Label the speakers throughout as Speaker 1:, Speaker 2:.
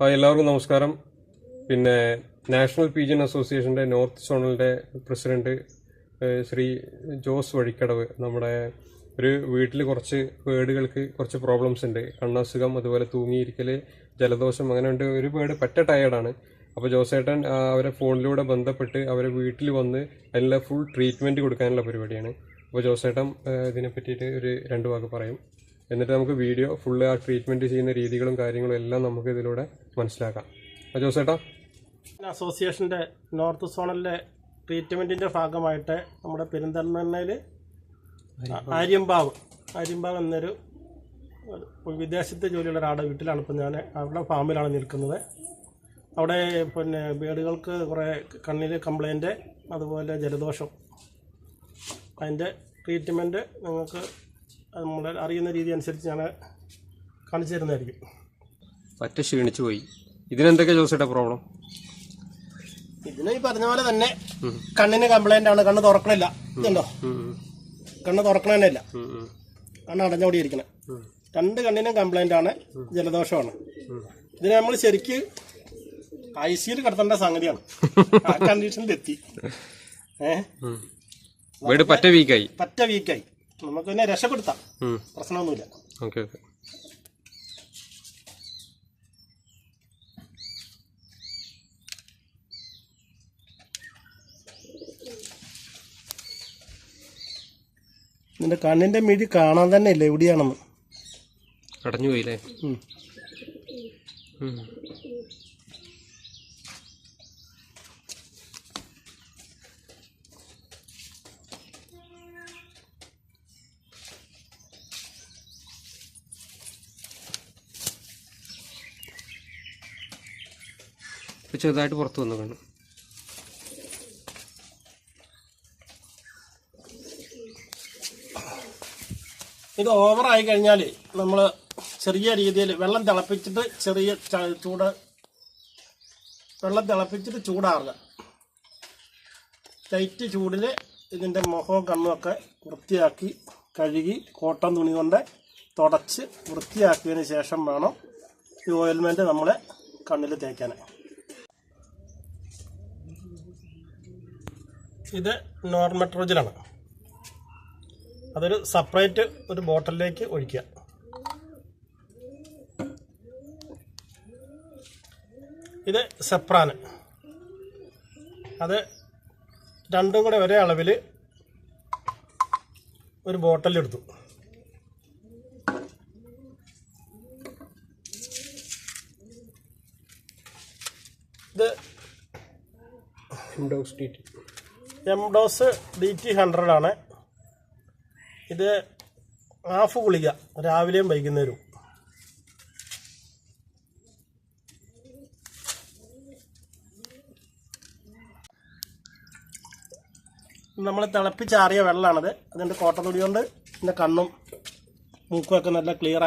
Speaker 1: Hi എല്ലാവർക്കും നമസ്കാരം. പിന്നെ നാഷണൽ പീജിയൻ അസോസിയേഷന്റെ നോർത്ത് സോണലിന്റെ പ്രസിഡന്റ് ശ്രീ ജോസ് വഴിക്കടവ് നമ്മുടെ ഒരു വീട്ടിൽ കുറച്ച് ബേഡുകൾക്ക് കുറച്ച് പ്രോബ്ലംസ് ഉണ്ട്. കണ്ണസുഖം അതുപോലെ തൂങ്ങിയിരിക്കൽ ജലദോഷം അങ്ങനെ ഉണ്ട്. ഒരു പേട് പറ്റ ടയേർഡാണ് അപ്പോൾ ജോസേട്ടൻ അവരെ ഫോണിലൂടെ ബന്ധപ്പെട്ട് അവരെ വീട്ടിൽ വന്ന് അതിനുള്ള ഫുൾ ട്രീറ്റ്മെന്റ് കൊടുക്കാനുള്ള പരിപാടിയാണ്. അപ്പോൾ ജോസേട്ടൻ ഇതിനെ പറ്റിയിട്ട് ഒരു രണ്ട് വാക്ക് പറയും. എന്നിട്ട് നമുക്ക് വീഡിയോ ഫുള്ള് ആ ട്രീറ്റ്മെന്റ് ചെയ്യുന്ന രീതികളും കാര്യങ്ങളും എല്ലാം നമുക്ക് ഇതിലൂടെ മനസ്സിലാക്കാം. അപ്പോൾ ജോസേട്ടാ?
Speaker 2: അസോസിയേഷന്റെ നോർത്ത് സോണലിലെ ട്രീറ്റ്മെന്റിന്റെ ഭാഗമായിട്ട് നമ്മുടെ പെരിന്തൽമണ്ണയിൽ ആര്യമ്പാവ് ആര്യമ്പാവ് എന്നൊരു വിദേശത്ത് ജോലിയുള്ള ഒരാളുടെ വീട്ടിലാണ് ഇപ്പം ഞാൻ അവരുടെ ഫാമിലാണ് നിൽക്കുന്നത്. അവിടെ പിന്നെ വീടുകൾക്ക് കുറേ കണ്ണിൽ കംപ്ലൈന്റ് അതുപോലെ ജലദോഷം. അതിന്റെ ട്രീറ്റ്മെന്റ് നിങ്ങൾക്ക് നമ്മുടെ അറിയുന്ന രീതി അനുസരിച്ച് ഞാൻ കാണിച്ചു തരുന്നതായിരിക്കും.
Speaker 1: പറ്റ ക്ഷീണിച്ചു പോയി. ഇതിനെന്തൊക്കെ ജോസേട്ടാ പ്രോബ്ലം
Speaker 2: ഇതിന് ഈ പറഞ്ഞ പോലെ തന്നെ കണ്ണിന് കംപ്ലൈന്റ് ആണ്. കണ്ണ് തുറക്കണില്ല. ഇതുണ്ടോ കണ്ണ് തുറക്കണതന്നെയില്ല കണ്ണ് അടഞ്ഞോടിയിരിക്കണം രണ്ട് കണ്ണിനും കംപ്ലൈന്റ് ആണ്. ജലദോഷമാണ്. ഇതിന് നമ്മൾ ശരിക്ക് ഐ സിയിൽ കിടത്തേണ്ട സംഗതിയാണ്. ആ കണ്ടീഷനിൽ എത്തി. ഏഹ്
Speaker 1: പറ്റ വീക്കായി
Speaker 2: പറ്റ വീക്കായി നമുക്ക് പിന്നെ രക്ഷപ്പെടുത്താം. പ്രശ്നമൊന്നുമില്ല.
Speaker 1: Okay okay.
Speaker 2: നിന്റെ കണ്ണിന്റെ മിഴി കാണാൻ തന്നെ ഇല്ല എവിടെയാണെന്ന്?
Speaker 1: അടഞ്ഞു പോയില്ലേ? ചെറുതായിട്ട് പുറത്ത് വന്നു കാണും.
Speaker 2: ഇത് ഓവറായി കഴിഞ്ഞാൽ നമ്മൾ ചെറിയ രീതിയിൽ വെള്ളം തിളപ്പിച്ചിട്ട് ചെറിയ ചൂട് വെള്ളം തിളപ്പിച്ചിട്ട് ചൂടാറുക. ലൈറ്റ് ചൂടിൽ ഇതിന്റെ മുഖവും കണ്ണുമൊക്കെ വൃത്തിയാക്കി കഴുകി കോട്ടൺ തുണി കൊണ്ട് തുടച്ച് വൃത്തിയാക്കിയതിന് ശേഷം വേണം ഈ ഓയിൽമെന്റ് നമ്മൾ കണ്ണിൽ തേക്കാൻ ഇത് നോർമെട്രോജിലാണ്. അതൊരു സെപ്പറേറ്റ് ഒരു ബോട്ടിലേക്ക് ഒഴിക്കുക. ഇത് സെപ്രാന്. അത് രണ്ടും കൂടെ ഒരേ അളവിൽ ഒരു ബോട്ടിലെടുത്തു. ഇത്
Speaker 1: ടി
Speaker 2: എംഡോസ് ഡി ടി ഹൺഡ്രഡ് ആണ്. ഇത് ഹാഫ് ഗുളിക രാവിലെയും വൈകുന്നേരവും. നമ്മൾ തിളപ്പിച്ചാറിയ വെള്ളമാണത് അതിന്റെ കോട്ട തുണി കൊണ്ട് ഇതിന്റെ കണ്ണും മൂക്കുമൊക്കെ നല്ല ക്ലിയർ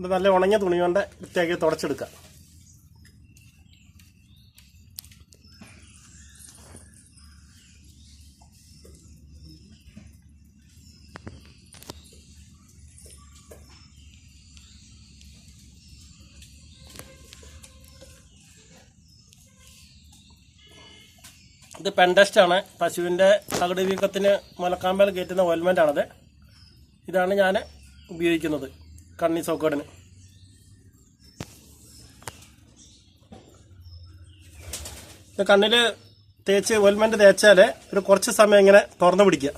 Speaker 2: നല്ല ഉണങ്ങിയ തുണി കൊണ്ട് വൃത്തിയാക്കി തുടച്ചെടുക്കുക. ഇത് പെൻഡസ്റ്റ് ആണ്. പശുവിന്റെ തകിട് വീക്കത്തിന് മുലക്കാമ്പൽ കയറ്റുന്ന ഓയിൽമെന്റ് ആണത്. ഇതാണ് ഞാൻ ഉപയോഗിക്കുന്നത്. കണ്ണി സോക്കേടിന് കണ്ണിൽ തേച്ച് ഓയിൽമെന്റ് തേച്ചാൽ ഒരു കുറച്ച് സമയം ഇങ്ങനെ തുറന്നു പിടിക്കുക.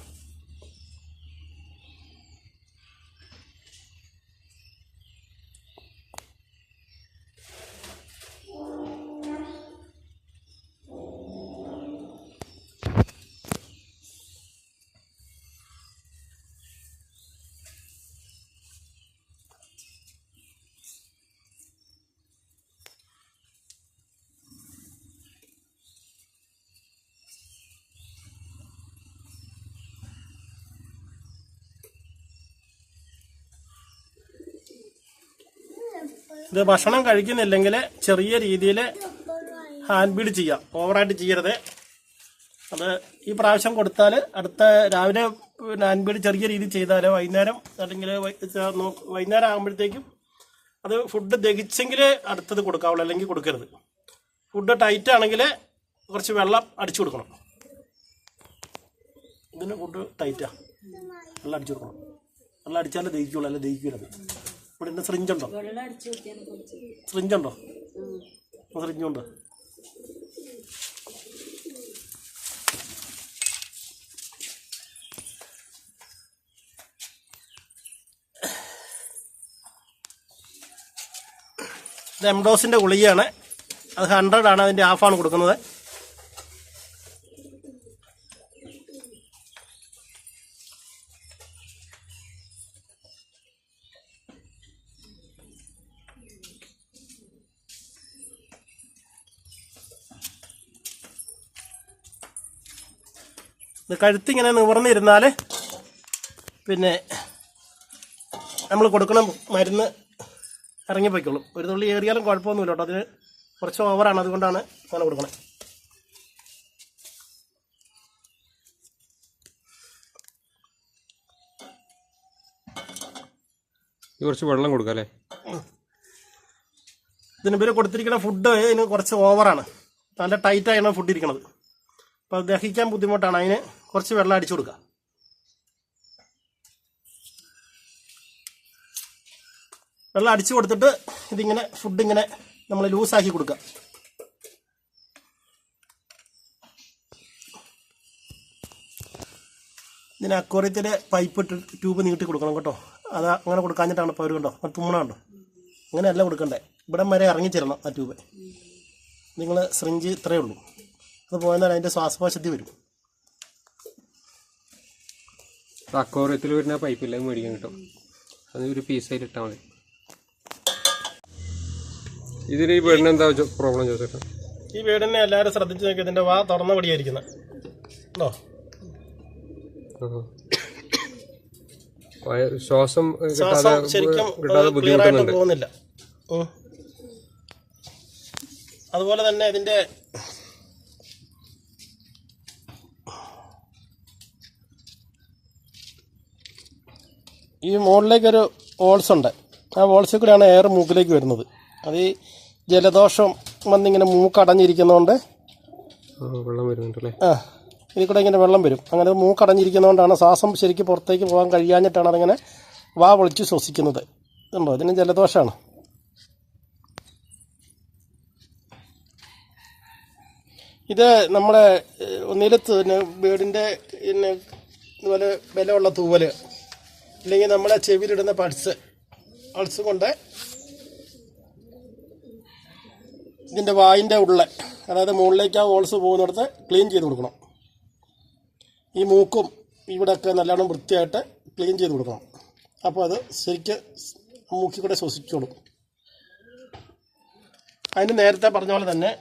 Speaker 2: ഇത് ഭക്ഷണം കഴിക്കുന്നില്ലെങ്കിൽ ചെറിയ രീതിയിൽ ഹാൻഡ് ബീഡ് ചെയ്യാം. ഓവറായിട്ട് ചെയ്യരുത്. അത് ഈ പ്രാവശ്യം കൊടുത്താൽ അടുത്ത രാവിലെ ഹാൻഡ് ബീഡ് ചെറിയ രീതിയിൽ ചെയ്താൽ വൈകുന്നേരം അല്ലെങ്കിൽ വൈകുന്നേരം ആകുമ്പോഴത്തേക്കും അത് ഫുഡ് ദഹിച്ചെങ്കിൽ അടുത്തത് കൊടുക്കാവുള്ളൂ അല്ലെങ്കിൽ കൊടുക്കരുത്. ഫുഡ് ടൈറ്റ് ആണെങ്കിൽ കുറച്ച് വെള്ളം അടിച്ചു കൊടുക്കണം. ഇതിന് ഫുഡ് ടൈറ്റാണ് വെള്ളം അടിച്ചു കൊടുക്കണം. വെള്ളം അടിച്ചാലേ ദഹിക്കുള്ളൂ അല്ല ദഹിക്കൂലത് ഇവിടെ ഇന്ന് സ്രിഞ്ചുണ്ടോ സിറിഞ്ചുണ്ടോ സിറിഞ്ചുണ്ടോ ഇത് എംഡോസിന്റെ ഗുളികയാണ്. അത് ഹൺഡ്രഡ് ആണ് അതിന്റെ ഹാഫാണ് കൊടുക്കുന്നത്. ഇത് കഴുത്തിങ്ങനെ നിവർന്നിരുന്നാൽ പിന്നെ നമ്മൾ കൊടുക്കണ മരുന്ന് ഇറങ്ങിപ്പോയിക്കോളും. ഒരു തുള്ളി ഏറിയാലും കുഴപ്പമൊന്നുമില്ല കേട്ടോ. അതിന് കുറച്ച് ഓവറാണ്. അതുകൊണ്ടാണ് അങ്ങനെ കൊടുക്കണത്
Speaker 1: ഇത് കുറച്ച് വെള്ളം കൊടുക്കാം അല്ലേ
Speaker 2: ഇതിന് പേര് കൊടുത്തിരിക്കുന്ന ഫുഡ് ഇതിന് കുറച്ച് ഓവറാണ്. നല്ല ടൈറ്റായാണ് ഫുഡ് ഇരിക്കണത്. അപ്പോൾ ദഹിക്കാൻ ബുദ്ധിമുട്ടാണ്. അതിന് കുറച്ച് വെള്ളം അടിച്ചു കൊടുക്കുക വെള്ളം അടിച്ചു കൊടുത്തിട്ട് ഇതിങ്ങനെ ഫുഡ് ഇങ്ങനെ നമ്മൾ ലൂസാക്കി കൊടുക്കുക ഇതിന് അക്വറിയത്തിലെ പൈപ്പ് ഇട്ട് ട്യൂബ് നീട്ടി കൊടുക്കണം കേട്ടോ. അത് അങ്ങനെ കൊടുക്കാഞ്ഞിട്ടാണ് ഇപ്പോൾ അവർ കണ്ടോ? അത് തുമ്മണുണ്ടോ അങ്ങനെയല്ല കൊടുക്കണ്ടേ. ഇവിടം വരെ ഇറങ്ങിച്ചേരണം ആ ട്യൂബ് നിങ്ങൾ സിറിഞ്ച് ഇത്രയേ ഉള്ളൂ. അത് പോയെന്നാൽ അതിന്റെ ശ്വാസകോശത്തിൽ വരും.
Speaker 1: അക്കോറിയത്തിൽ വരുന്ന പൈപ്പില്ല മേടിക്കാൻ കിട്ടും. അത് ഒരു പീസായിട്ട് ഇട്ടാൽ മതി. ഇതിന് ഈ വീടിന് എന്താ പ്രോബ്ലം ചോദിച്ചു
Speaker 2: ഈ വീടിനെ എല്ലാവരും ശ്രദ്ധിച്ച് നോക്കി ഇതിന്റെ വാ തുറന്ന പടിയായിരിക്കുന്നത് ഉണ്ടോ
Speaker 1: ശ്വാസം
Speaker 2: ശരിക്കും
Speaker 1: കിട്ടാതെ
Speaker 2: ക്ലിയർ ആയിട്ട് പോകുന്നില്ല. അതുപോലെ തന്നെ ഇതിന്റെ ഈ മുകളിലേക്കൊരു വോൾസ് ഉണ്ട്. ആ വോൾസിൽ കൂടെയാണ് എയർ മൂക്കിലേക്ക് വരുന്നത്. അത് ഈ ജലദോഷം വന്നിങ്ങനെ മൂക്കടഞ്ഞിരിക്കുന്നതുകൊണ്ട്
Speaker 1: വെള്ളം വരുന്നുണ്ടല്ലേ?
Speaker 2: ആ ഇതിൽ കൂടെ ഇങ്ങനെ വെള്ളം വരും. അങ്ങനെ മൂക്കടഞ്ഞിരിക്കുന്നതുകൊണ്ടാണ് ശ്വാസം ശരിക്കും പുറത്തേക്ക് പോകാൻ കഴിയാഞ്ഞിട്ടാണ് അതിങ്ങനെ വാ പൊളിച്ച് ശ്വസിക്കുന്നത്. ഇതുണ്ടോ ഇതിന് ജലദോഷമാണ് ഇത് നമ്മുടെ നിലത്ത് പിന്നെ വീടിന്റെ പിന്നെ ഇതുപോലെ ബലമുള്ള തൂവൽ. ഇല്ലെങ്കിൽ നമ്മളെ ചെവിയിലിടുന്ന പൾസ് പൾസ് കൊണ്ട് ഇതിന്റെ വായിന്റെ ഉള്ളിൽ അതായത് മുകളിലേക്ക് ആ ഹോൾസ് പോകുന്നിടത്ത് ക്ലീൻ ചെയ്ത് കൊടുക്കണം. ഈ മൂക്കും ഇവിടെയൊക്കെ നല്ലോണം വൃത്തിയായിട്ട് ക്ലീൻ ചെയ്ത് കൊടുക്കണം. അപ്പോൾ അത് ശരിക്ക് മൂക്കിൽ കൂടെ ശ്വസിച്ചോളും. അതിന് നേരത്തെ പറഞ്ഞ പോലെ തന്നെ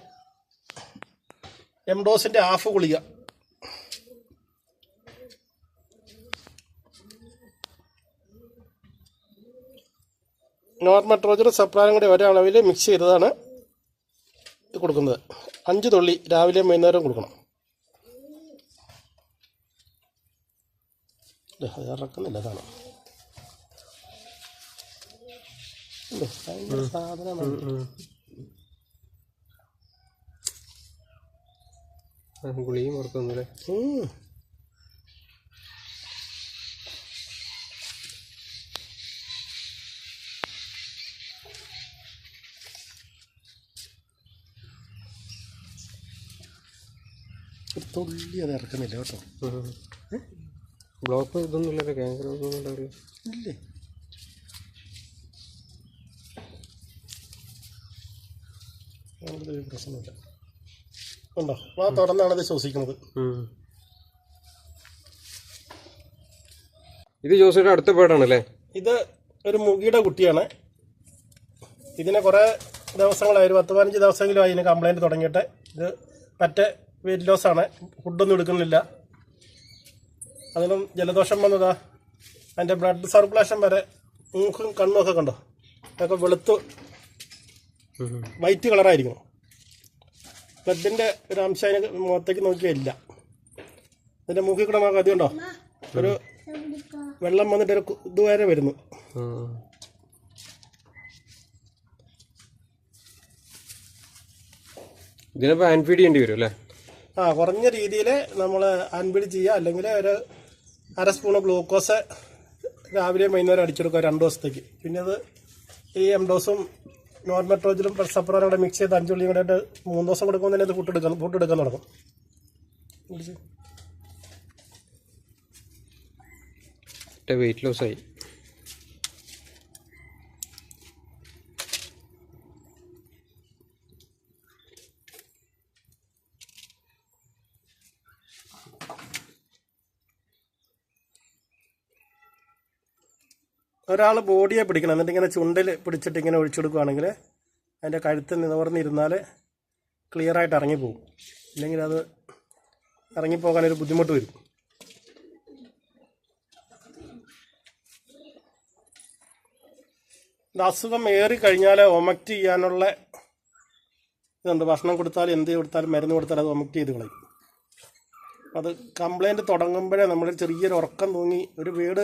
Speaker 2: എംഡോസിന്റെ ഹാഫ് ഗുളിക. നോർമട്രോജറും സപ്രാനും കൂടി ഒരേ അളവിൽ മിക്സ് ചെയ്തതാണ് ഇത് കൊടുക്കുന്നത്. അഞ്ച് തുള്ളി രാവിലെയും വൈകുന്നേരവും കൊടുക്കണം. ഇറക്കുന്നില്ല അതാണ്. സാധനമാണ്.
Speaker 1: ഗുളിയും പുറത്തൊന്നുമില്ലേ
Speaker 2: തുള്ളി അത് ഇറക്കുന്നില്ല കേട്ടോ
Speaker 1: ബ്ലോക്ക് ക്യാൻസർ ഒന്നും ഉണ്ടാവില്ല
Speaker 2: ഇല്ലേ അങ്ങനത്തെ ഒരു പ്രശ്നമില്ല ഉണ്ടോ ആ തുറന്നാണ് ഇത് ശ്വസിക്കുന്നത്
Speaker 1: ഇത് ജോസിയുടെ അടുത്ത പേടാണല്ലേ
Speaker 2: ഇത് ഒരു മുഖിയുടെ കുട്ടിയാണ്. ഇതിനെ കുറേ ദിവസങ്ങളായി ഒരു പത്ത് പതിനഞ്ച് ദിവസമെങ്കിലും ആയി ഇതിന് കംപ്ലൈന്റ് തുടങ്ങിയിട്ട്. ഇത് പറ്റ വെയിറ്റ് ലോസ് ആണ് ഫുഡൊന്നും എടുക്കുന്നില്ല. അതിനും ജലദോഷം വന്നതാ. അതിന്റെ ബ്ലഡ് സർക്കുലേഷൻ വരെ മൂക്കും കണ്ണും ഒക്കെ കണ്ടോ? അതൊക്കെ വെളുത്ത് വൈറ്റ് കളറായിരിക്കണം ബ്ലഡിന്റെ ഒരു അംശം അതിന് മുഖത്തേക്ക് നോക്കിയാൽ ഇല്ല ഇതിന്റെ മൂക്കിൽ കൂടെ നമുക്ക് അതുകൊണ്ടോ ഒരു വെള്ളം വന്നിട്ട് ഒരു ഇതുവരെ വരുന്നു.
Speaker 1: ഇതിനിപ്പോ ഹാൻഡ് ഫീഡ് ചെയ്യേണ്ടി വരും അല്ലേ?
Speaker 2: ആ കുറഞ്ഞ രീതിയിൽ നമ്മൾ അൻപിടി ചെയ്യുക. അല്ലെങ്കിൽ ഒരു അര സ്പൂണ് ഗ്ലൂക്കോസ് രാവിലെയും വൈകുന്നേരം അടിച്ചെടുക്കുക രണ്ട് ദിവസത്തേക്ക്. പിന്നെ അത് ഈ എം ഡോസും നോർമെട്രോജിലും സപ്രോനും കൂടെ മിക്സ് ചെയ്ത് അഞ്ചുള്ളിയും കൂടെ മൂന്ന് ദിവസം കൊടുക്കുമ്പോൾ തന്നെ അത് ഫുട്ടെടുക്കാൻ ഫുട്ടെടുക്കാൻ തുടങ്ങും.
Speaker 1: വെയിറ്റ് ലോസ്
Speaker 2: ഒരാൾ ബോഡിയെ പിടിക്കണം. എന്നിട്ട് ഇങ്ങനെ ചുണ്ടിൽ പിടിച്ചിട്ട് ഇങ്ങനെ ഒഴിച്ചെടുക്കുകയാണെങ്കിൽ അതിന്റെ കഴുത്ത് നിവർന്നിരുന്നാൽ ക്ലിയർ ആയിട്ട് ഇറങ്ങിപ്പോകും ഇല്ലെങ്കിൽ അത് ഇറങ്ങിപ്പോകാനൊരു ബുദ്ധിമുട്ട് വരും. ഇത് അസുഖം ഏറി കഴിഞ്ഞാൽ ഒമക്റ്റ് ചെയ്യാനുള്ള ഇതുണ്ട് ഭക്ഷണം കൊടുത്താലും എന്ത് കൊടുത്താലും മരുന്ന് കൊടുത്താലും അത് ഒമക്റ്റ് ചെയ്ത് കളയും. അത് കംപ്ലൈന്റ് തുടങ്ങുമ്പോഴേ നമ്മൾ ചെറിയൊരു ഉറക്കം തൂങ്ങി ഒരു വീട്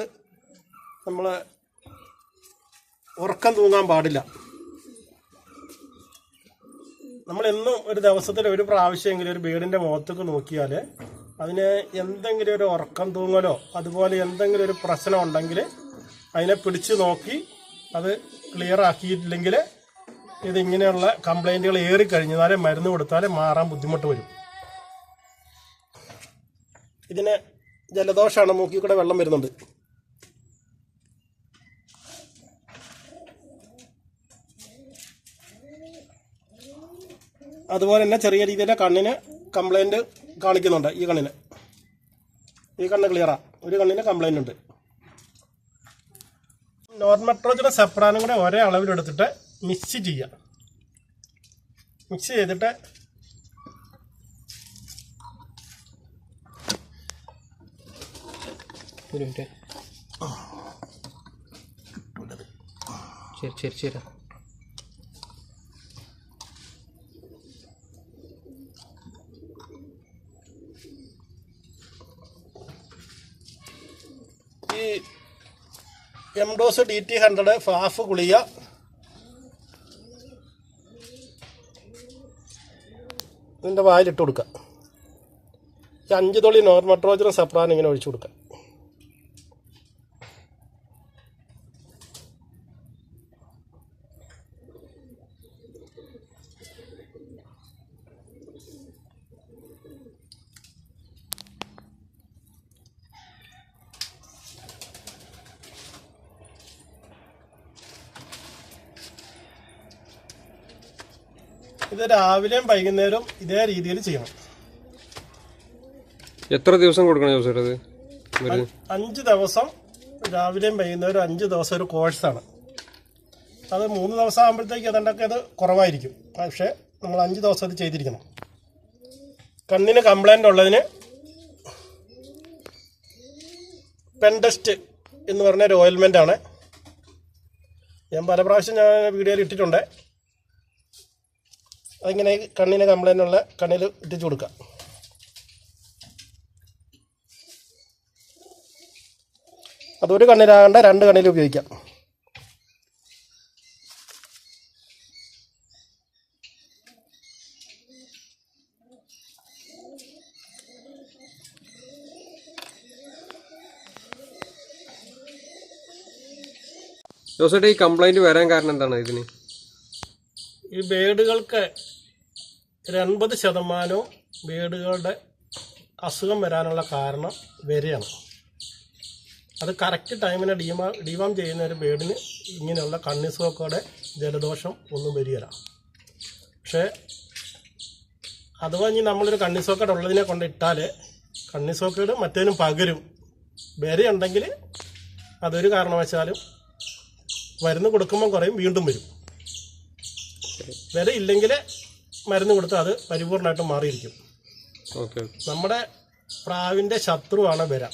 Speaker 2: നമ്മൾ ഉറക്കം തൂങ്ങാൻ പാടില്ല. നമ്മൾ എന്നും ഒരു ദിവസത്തിൽ ഒരു പ്രാവശ്യമെങ്കിലും ഒരു വീടിന്റെ മുഖത്തേക്ക് നോക്കിയാൽ അതിന് എന്തെങ്കിലും ഒരു ഉറക്കം തൂങ്ങലോ അതുപോലെ എന്തെങ്കിലും ഒരു പ്രശ്നം ഉണ്ടെങ്കിൽ അതിനെ പിടിച്ചു നോക്കി അത് ക്ലിയർ ആക്കിയിട്ടില്ലെങ്കിൽ ഇതിങ്ങനെയുള്ള കംപ്ലൈന്റുകൾ ഏറിക്കഴിഞ്ഞാലേ മരുന്ന് കൊടുത്താലേ മാറാൻ ബുദ്ധിമുട്ട് വരും. ഇതിന് ജലദോഷമാണ് മൂക്കിൽ കൂടെ വെള്ളം വരുന്നുണ്ട്. അതുപോലെ തന്നെ ചെറിയ രീതിയിലെ കണ്ണിന് കംപ്ലൈന്റ് കാണിക്കുന്നുണ്ട് ഈ കണ്ണിന്. ഈ കണ്ണ് ക്ലിയറാ ഒരു കണ്ണിന് കംപ്ലൈന്റ് ഉണ്ട്. നോർമെട്രോജനും സെപ്രാനും കൂടെ ഒരേ അളവിലെടുത്തിട്ട് മിക്സ് ചെയ്യുക മിക്സ് ചെയ്തിട്ട്
Speaker 1: ഒരു മിനിറ്റ്. ശരി ശരി ശരി
Speaker 2: ഈ എംഡോസ് ഡി ടി ഹൺഡ്രഡ് ഫാഫ് ഗുളിക. ഇതിന്റെ വായിലിട്ട് കൊടുക്കുക ഈ അഞ്ച് തുള്ളി നോർമട്രോജനും സപ്രാൻ ഇങ്ങനെ ഒഴിച്ചു കൊടുക്കുക രാവിലെയും വൈകുന്നേരവും ഇതേ രീതിയിൽ ചെയ്യണം.
Speaker 1: എത്ര ദിവസം കൊടുക്കണം ജോസേട്ടാ അത്
Speaker 2: അഞ്ച് ദിവസം രാവിലെയും വൈകുന്നേരം അഞ്ച് ദിവസം ഒരു കോഴ്സാണ്. അത് മൂന്ന് ദിവസം ആകുമ്പോഴത്തേക്ക് അതുകൊണ്ടൊക്കെ അത് കുറവായിരിക്കും. പക്ഷേ നമ്മൾ അഞ്ച് ദിവസം അത് ചെയ്തിരിക്കണം. കണ്ണിന് കംപ്ലൈന്റ് ഉള്ളതിന് പെൻഡസ്റ്റ് എന്ന് പറഞ്ഞ ഒരു ആണ്. ഞാൻ പല പ്രാവശ്യം ഞാൻ വീഡിയോയിൽ ഇട്ടിട്ടുണ്ട്. അതിങ്ങനെ കണ്ണിന് കംപ്ലൈന്റ് ഉള്ള കണ്ണിൽ ഇട്ടിച്ചു കൊടുക്കുക അതൊരു കണ്ണിലാകണ്ട രണ്ട് കണ്ണിൽ ഉപയോഗിക്കാം.
Speaker 1: ജോസേട്ടാ ഈ കംപ്ലൈന്റ് വരാൻ കാരണം എന്താണ് ഇതിന്?
Speaker 2: ഈ ബേഡുകൾക്ക് ഒരു എൺപത് ശതമാനവും ബേഡുകളുടെ അസുഖം വരാനുള്ള കാരണം വരെയാണ്. അത് കറക്റ്റ് ടൈമിന് ഡീമാ ഡീവാം ചെയ്യുന്ന ഒരു ബേഡിന് ഇങ്ങനെയുള്ള കണ്ണിസുഖക്കോടെ ജലദോഷം ഒന്നും വരികയില്ല. പക്ഷേ അഥവാ ഇനി നമ്മളൊരു കണ്ണിസോക്കേട് ഉള്ളതിനെ കൊണ്ട് ഇട്ടാൽ കണ്ണിസോക്കേട് മറ്റേതിനും പകരും. വരെയുണ്ടെങ്കിൽ അതൊരു കാരണവശാലും മരുന്ന് കൊടുക്കുമ്പോൾ കുറയും വീണ്ടും വരും. വില ഇല്ലെങ്കിൽ മരുന്ന് കൊടുത്താൽ അത് പരിപൂർണമായിട്ട് മാറിയിരിക്കും.
Speaker 1: ഓക്കെ.
Speaker 2: നമ്മുടെ പ്രാവിന്റെ ശത്രുവാണ് വിര.